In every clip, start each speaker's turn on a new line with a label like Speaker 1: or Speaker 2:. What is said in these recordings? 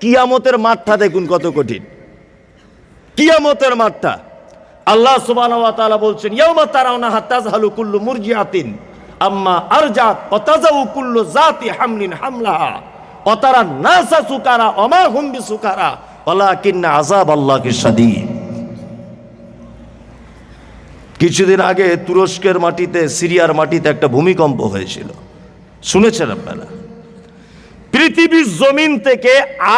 Speaker 1: কিয়ামতের মাঠটা দেখুন কত কঠিন। কিয়ামতের মাঠটা। আল্লাহ সুবহানাহু ওয়া তাআলা বলছেন, ইয়াউমা তারাউনা হাত্তাজহালু কুল্লু মুরজিআতিন, আম্মা আরজাত ওয়া তাজাউ কুল্লু জাতি হামলিন হামলাহা, ওয়া তারা নাসা সুকারা ওয়া মা হুম বিসুকারা, ওয়ালাকিন্না আযাবাল্লাহি শাদীদ। কিছুদিন আগে তুরস্কের মাটিতে, সিরিয়ার মাটিতে একটা ভূমিকম্প হয়েছিল। শুনেছেন আপনারা? পৃথিবীর জমিন থেকে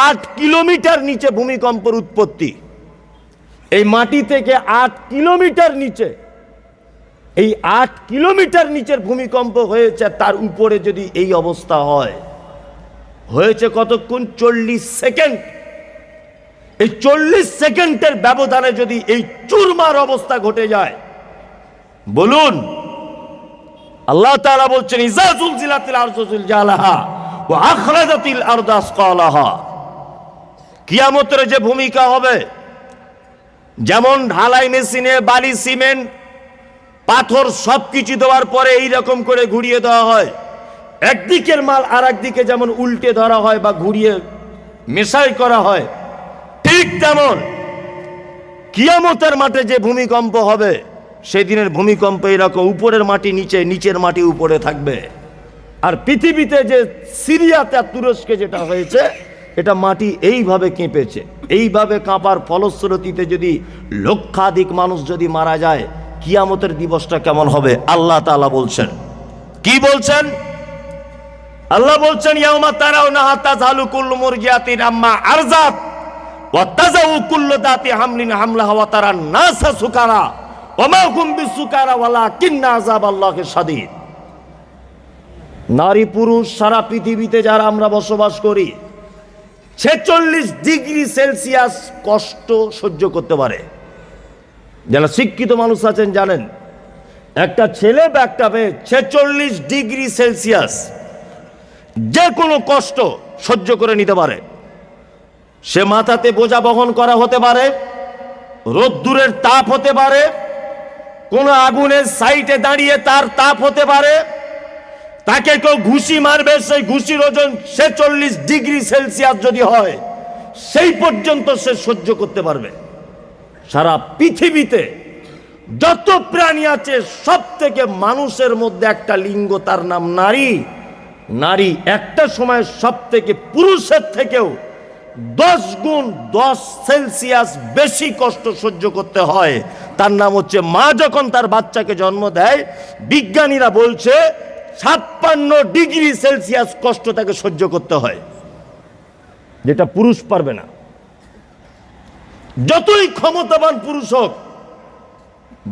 Speaker 1: আট কিলোমিটার নিচে ভূমিকম্পের উৎপত্তি। এই মাটি থেকে আট কিলোমিটার নিচে, এই আট কিলোমিটার নিচের ভূমিকম্প হয়েছে, তার উপরে যদি এই অবস্থা হয়, হয়েছে কতক্ষণ? চল্লিশ সেকেন্ড। এই চল্লিশ সেকেন্ডের ব্যবধানে যদি এই চুরমার অবস্থা ঘটে যায়, বলুন, আল্লাহ তাআলা বলছেন, ইজা জুলজিলাতিল আরজু জুলজালাহা। ওয়া আখরাজাতিল আরদু আসকালাহা। কিয়ামতের যে ভূমিকা হবে, যেমন ঢালাই মেশিনে, বালি সিমেন্ট, পাথর সব কিছু দেওয়ার পরে এই রকম করে ঘুরিয়ে দেওয়া হয়। একদিকের মাল আর একদিকে যেমন উল্টে ধরা হয় বা ঘুরিয়ে মেশাই করা হয়, ঠিক তেমন কিয়ামতের মাঠে যে ভূমিকম্প হবে, সেদিনের ভূমিকম্প এরকম উপরের মাটি নিচে, নিচের মাটি উপরে থাকবে। আর পৃথিবীতে যে সিরিয়াতে তুরস্কে যেটা হয়েছে, এটা মাটি এইভাবে কেঁপেছে। এইভাবে কাঁপার ফলশ্রুতিতে যদি লক্ষাধিক মানুষ যদি মারা যায়, কিয়ামতের দিবসটা কেমন হবে? আল্লাহ তাআলা বলছেন। কি বলছেন? আল্লাহ বলছেন, ইয়াউমা তারাও না হাত্তা ঝালু কুল্লু মুরগিয়াতিন আম্মা আরজাত, ওয়া তাজাউ কুল্লু দাতি হামলিন হামলাহা ওয়া তারা নাসা সুকারা, ওয়া মা হুম বিসুকারা, ওয়ালাকিন্না আযাবাল্লাহি শাদীদ। নারী পুরুষ সারা পৃথিবীতে যারা আমরা বসবাস করি, ছেচল্লিশ ডিগ্রি সেলসিয়াস কষ্ট সহ্য করতে পারে। যারা শিক্ষিত মানুষ আছেন জানেন, একটা ছেলে বা একটা মেয়ে ছেচল্লিশ ডিগ্রি সেলসিয়াস যে কোনো কষ্ট সহ্য করে নিতে পারে। সে মাথাতে বোঝা বহন করা হতে পারে, রোদ্দুরের তাপ হতে পারে, কোনো আগুনের সাইটে দাঁড়িয়ে তার তাপ হতে পারে তাকে কেউ ঘুষি মারবে, সেই ঘুষির ওজন ছেচল্লিশ ডিগ্রি সেলসিয়াস যদি হয়, সেই পর্যন্ত সে সহ্য করতে পারবে। সারা পৃথিবীতে যত প্রাণী আছে সব থেকে মানুষের মধ্যে একটা লিঙ্গ, তার নাম নারী। নারী একটা সময় সব থেকে পুরুষের থেকেও দশ গুণ দশ সেলসিয়াস বেশি কষ্ট সহ্য করতে হয়। তার নাম হচ্ছে মা, যখন তার বাচ্চাকে জন্ম দেয়, বিজ্ঞানীরা বলছে ছাপ্পান্ন ডিগ্রি সেলসিয়াস কষ্ট তাকে সহ্য করতে হয়, যেটা পুরুষ পারবে না। যতই ক্ষমতাবান পুরুষ হোক,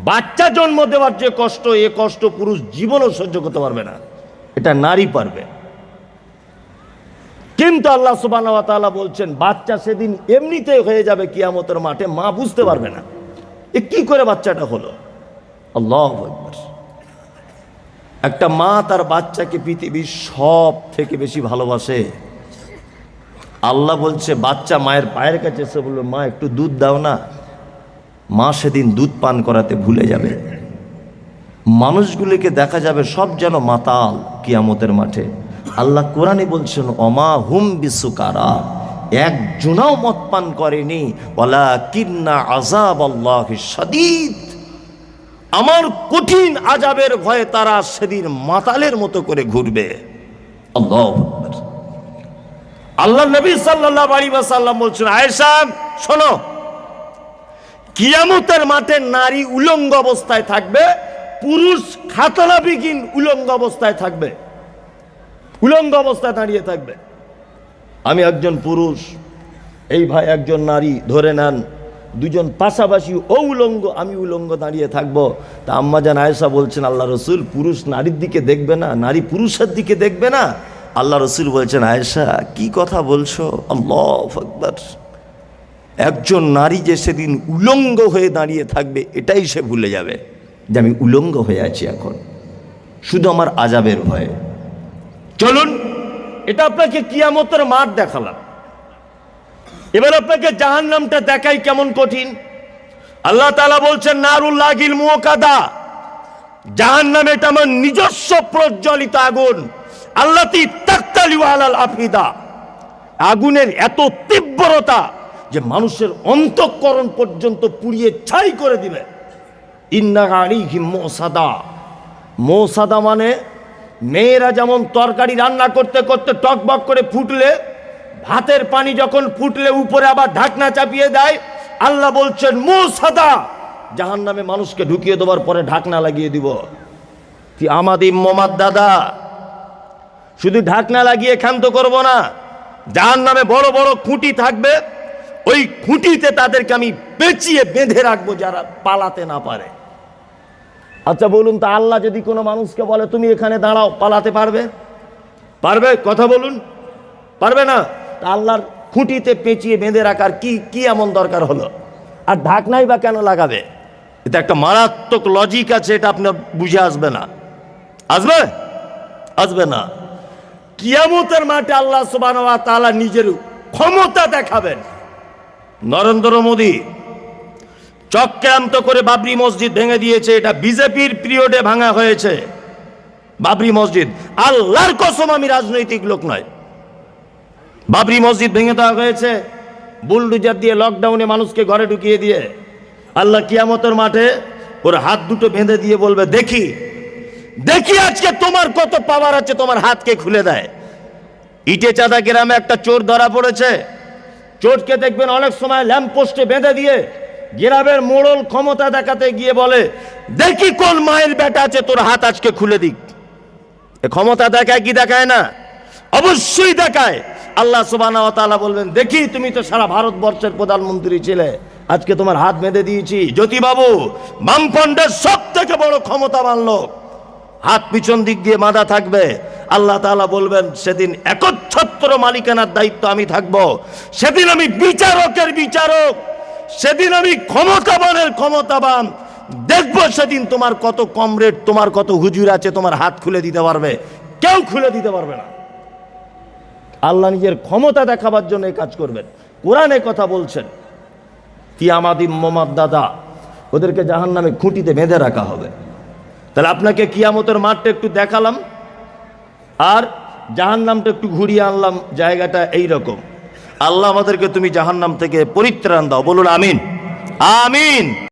Speaker 1: বাচ্চা জন্ম দেওয়ার যে কষ্ট, এ কষ্ট পুরুষ জীবনও সহ্য করতে পারবে না। এটা নারী পারবে। কিন্তু আল্লাহ তাআলা বলছেন, বাচ্চা সেদিন এমনিতেই হয়ে যাবে কিয়ামতের মাঠে, মা বুঝতে পারবে না। এ কি করে বাচ্চাটা হলো? আল্লাহ একটা মা তার বাচ্চাকে পৃথিবীর সব থেকে বেশি ভালোবাসে। আল্লাহ বলছে, বাচ্চা মায়ের পায়ের কাছে এসে বলল, মা, একটু দুধ দাও না। মা সেদিন দুধ পান করাতে ভুলে যাবে। মানুষগুলিকে দেখা যাবে সব যেন মাতাল কিয়ামতের মাঠে। আল্লাহ কোরআনে বলছেন অমা হুম বিসুকারা। একজনাও মত পান করেনি। কিন্না আজাব আল্লাহ সদীদ আমার কঠিন আজাবের ভয়ে তারা সেদিন মাতালের মতো করে ঘুরবে। আল্লাহ নবী সাল্লাল্লাহু আলাইহি ওয়াসাল্লাম বলছেন, আয়েশা, শোনো, কিয়ামতের মাঠে নারী উলঙ্গ অবস্থায় থাকবে, পুরুষ খাতনাবিহীন উলঙ্গ অবস্থায় থাকবে, উলঙ্গ অবস্থায় দাঁড়িয়ে থাকবে। আমি একজন পুরুষ, এই ভাই একজন নারী, ধরে নেন দুজন পাশাপাশি ও উলঙ্গ আমি উলঙ্গ দাঁড়িয়ে থাকব। তা আম্মাজান আয়েশা বলছেন, আল্লাহ রসুল পুরুষ নারীর দিকে দেখবে না, নারী পুরুষের দিকে দেখবে না? আল্লাহ রসুল বলছেন, আয়েশা, কি কথা বলছো? আল্লাহ আকবার। একজন নারী যে সেদিন উলঙ্গ হয়ে দাঁড়িয়ে থাকবে, এটাই সে ভুলে যাবে যে আমি উলঙ্গ হয়ে আছি এখন। শুধু আমার আজাবের ভয়ে। চলুন, এটা আপনাকে কিয়ামতের মাঠ দেখালাম। এবার আপনাকে জাহান নামটা দেখাই কেমন কঠিন। আল্লাহ তালা বলছেন নারুল্লাহ গিল মুকাদা জাহান নামে এটা আমার নিজস্ব প্রজ্বলিত আগুন। আল্লাহ আফিদা। আগুনের এত তীব্রতা যে মানুষের অন্তঃকরণ পর্যন্ত পুড়িয়ে ছাই করে দিবে। মোসাদা মোসাদা মানে মেয়েরা যেমন তরকারি রান্না করতে করতে টকবক করে ফুটলে ভাতের পানি যখন ফুটলে উপরে আবার ঢাকনা চাপিয়ে দেয়, আল্লাহ বলছেন মোসাদা জাহান নামে মানুষকে ঢুকিয়ে দেওয়ার পরে ঢাকনা লাগিয়ে দিব। আমাদের মোমাদ দাদা? শুধু ঢাকনা লাগিয়ে ক্ষান্ত করব না যার নামে বড় বড় খুঁটি থাকবে, ওই খুঁটিতে তাদেরকে আমি পেঁচিয়ে বেঁধে রাখব যারা পালাতে না পারে। আচ্ছা বলুন তা আল্লাহ যদি কোনো মানুষকে বলে, তুমি এখানে দাঁড়াও, পালাতে পারবে? পারবে? কথা বলুন। পারবে না? তা আল্লাহর খুঁটিতে পেঁচিয়ে বেঁধে রাখার কি কি এমন দরকার হলো? আর ঢাকনাই বা কেন লাগাবে? এটা একটা মারাত্মক লজিক আছে, এটা আপনার বুঝে আসবে না। আসবে? আসবে না। কিয়ামতের মাঠে আল্লাহ সুবান তাআলা নিজের ক্ষমতা দেখাবেন। নরেন্দ্র মোদী চক্রান্ত করে বাবরি মসজিদ ভেঙে দিয়েছে, এটা বিজেপির পিরিয়ডে ভাঙা হয়েছে। বাবরি মসজিদ, আল্লাহর কসম আমি রাজনৈতিক লোক নয়। বাবরি মসজিদ ভেঙে দেওয়া হয়েছে। বুলডুজার দিয়ে লকডাউনে মানুষকে ঘরে ঢুকিয়ে দিয়ে। আল্লাহ কিয়ামতের মাঠে ওর হাত দুটো বেঁধে দিয়ে বলবে, দেখি দেখি আজকে তোমার কত পাওয়ার আছে, তোমার হাতকে খুলে দেয়। ইটে চাঁদা গ্রামে একটা চোর ধরা পড়েছে। চোরকে দেখবেন অনেক সময় ল্যাম্প পোস্টে বেঁধে দিয়ে গ্রামের মোড়ল ক্ষমতা দেখাতে গিয়ে বলে, দেখি কোন মায়ের বেটা আছে, তোর হাত আজকে খুলে দিক। ক্ষমতা দেখায় কি দেখায় না? অবশ্যই দেখায়। আল্লাহ সুবানা তাআলা বলবেন, দেখি, তুমি তো সারা ভারতবর্ষের প্রধানমন্ত্রী ছিলে। আজকে তোমার হাত বেঁধে দিয়েছি। জ্যোতিবাবু, বামফ্রন্টের সব থেকে বড় ক্ষমতাবান লোক। হাত পিছন দিক দিয়ে বাঁধা থাকবে। আল্লাহ তাআলা বলবেন, সেদিন একচ্ছত্র মালিকানার দায়িত্ব আমি থাকব। সেদিন আমি বিচারকের বিচারক। সেদিন আমি ক্ষমতাবানের ক্ষমতাবান। দেখব সেদিন তোমার কত কমরেড, তোমার কত হুজুর আছে, তোমার হাত খুলে দিতে পারবে। কেউ খুলে দিতে পারবে না। আল্লাহ নিজের ক্ষমতা দেখাবার জন্য এই কাজ করবেন। কোরআনে কথা বলছেন কি আমাদিম মোমাদ দাদা ওদেরকে জাহান নামে খুঁটিতে বেঁধে রাখা হবে। তাহলে আপনাকে কিয়ামতের মাঠটা একটু দেখালাম, আর জাহান নামটা একটু ঘুরিয়ে আনলাম, জায়গাটা এই রকম আল্লাহ আমাদেরকে তুমি জাহান নাম থেকে পরিত্রাণ দাও, বলুন আমিন। আমিন।